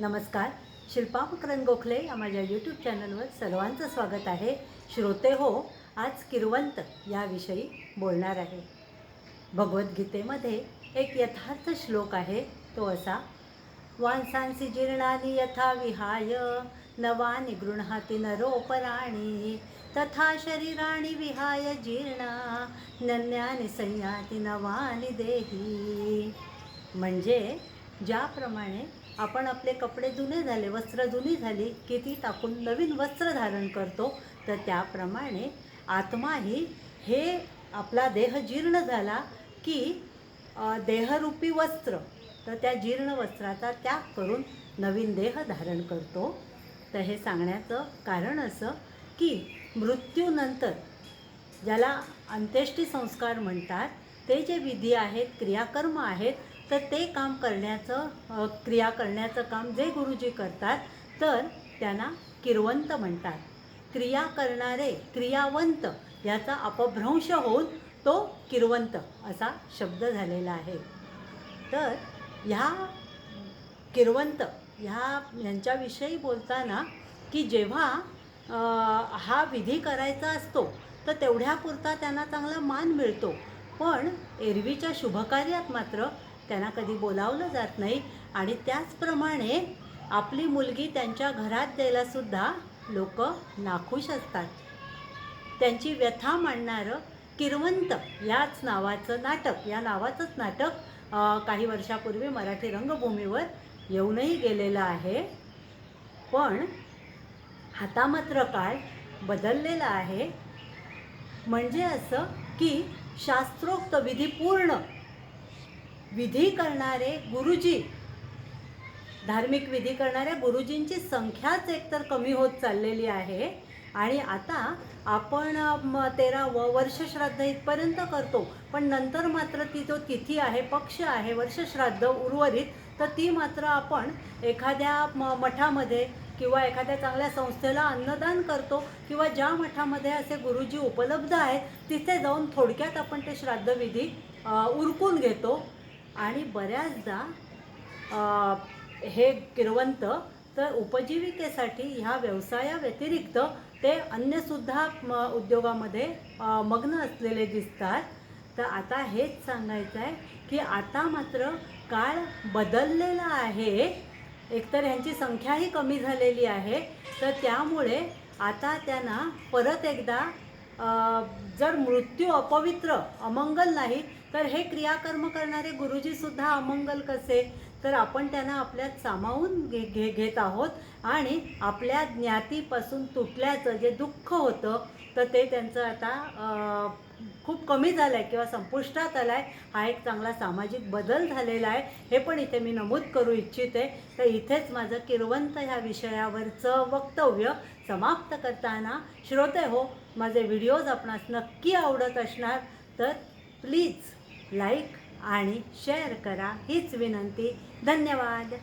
नमस्कार. शिल्पा मकरन गोखले या माझ्या यूट्यूब चॅनलवर सर्वांचं स्वागत आहे. श्रोते हो आज किरवंत याविषयी बोलणार आहे. भगवद्गीतेमध्ये एक यथार्थ श्लोक आहे. तो असा वांसांसी जीर्णानि यथा विहाय नवानि गृहाती नरोपराणी तथा शरीराणी विहाय जीर्णा नन्यानी संयाती नवानि देही. म्हणजे ज्याप्रमाणे आपण आपले कपडे जुने झाले वस्त्र जुनी झाली की ती टाकून नवीन वस्त्र धारण करतो तर त्याप्रमाणे आत्माही हे आपला देह जीर्ण झाला की देहरूपी वस्त्र तर त्या जीर्ण वस्त्राचा त्याग करून नवीन देह धारण करतो. तर हे सांगण्याचं कारण असं की मृत्यूनंतर ज्याला अंत्येष्टी संस्कार म्हणतात ते जे विधी आहेत क्रियाकर्म आहेत तर ते काम करण्याचं क्रिया करण्याचं काम जे गुरुजी करतात तर त्यांना किरवंत म्हणतात. क्रिया करणारे क्रियावंत याचा अपभ्रंश होऊन तो किरवंत असा शब्द झालेला आहे. तर ह्या किरवंत ह्या यांच्याविषयी बोलताना की जेव्हा हा विधी करायचा असतो तर तेवढ्यापुरता त्यांना चांगला मान मिळतो. पण एरवीच्या शुभकार्यात मात्र त्यांना कधी बोलावलं जात नाही. आणि त्याचप्रमाणे आपली मुलगी त्यांच्या घरात द्यायलासुद्धा लोक नाखुश असतात. त्यांची व्यथा मांडणारं किरवंत याच नावाचं नाटक या नावाचंच नाटक काही वर्षापूर्वी मराठी रंगभूमीवर येऊनही गेलेलं आहे. पण आता मात्र काळ बदललेला आहे. म्हणजे असं की शास्त्रोक्त विधीपूर्ण विधी करणारे गुरुजी धार्मिक विधी करणाऱ्या गुरुजींची संख्याच एकतर कमी होत चाललेली आहे आणि आता आपण तेरा व वर्ष श्राद्ध इथपर्यंत करतो. पण नंतर मात्र ती जो तिथी आहे पक्ष आहे वर्षश्राद्ध उर्वरित तर ती मात्र आपण एखाद्या म मठामध्ये किंवा एखाद्या चांगल्या संस्थेला अन्नदान करतो किंवा ज्या मठामध्ये असे गुरुजी उपलब्ध आहेत तिथे जाऊन थोडक्यात आपण ते श्राद्धविधी उरकून घेतो. आणि बऱ्याचदा हे किरवंत तर उपजीविकेसाठी ह्या व्यवसायाव्यतिरिक्त ते अन्यसुद्धा म उद्योगामध्ये मग्न असलेले दिसतात. तर आता हेच सांगायचं आहे की आता मात्र काळ बदललेला आहे. एकतर ह्यांची संख्याही कमी झालेली आहे. तर त्यामुळे आता त्यांना परत एकदा जर मृत्यू अपवित्र अमंगल नाही तर हे क्रियाकर्म करणारे गुरुजीसुद्धा अमंगल कसे? तर आपण त्यांना आपल्यात सामावून घे घे घेत आहोत. आणि आपल्या ज्ञातीपासून तुटल्याचं जे दुःख होतं तर ते त्यांचं आता खूप कमी झालं आहे किंवा संपुष्टात आला आहे हा एक चांगला सामाजिक बदल झालेला आहे. हे पण इथे मी नमूद करू इच्छिते. तर इथेच माझं किरवंत ह्या विषयावरचं वक्तव्य समाप्त करताना श्रोते हो माझे व्हिडिओज आपणास नक्की आवडत असणार तर प्लीज लाईक आणि शेअर करा हीच विनंती. धन्यवाद.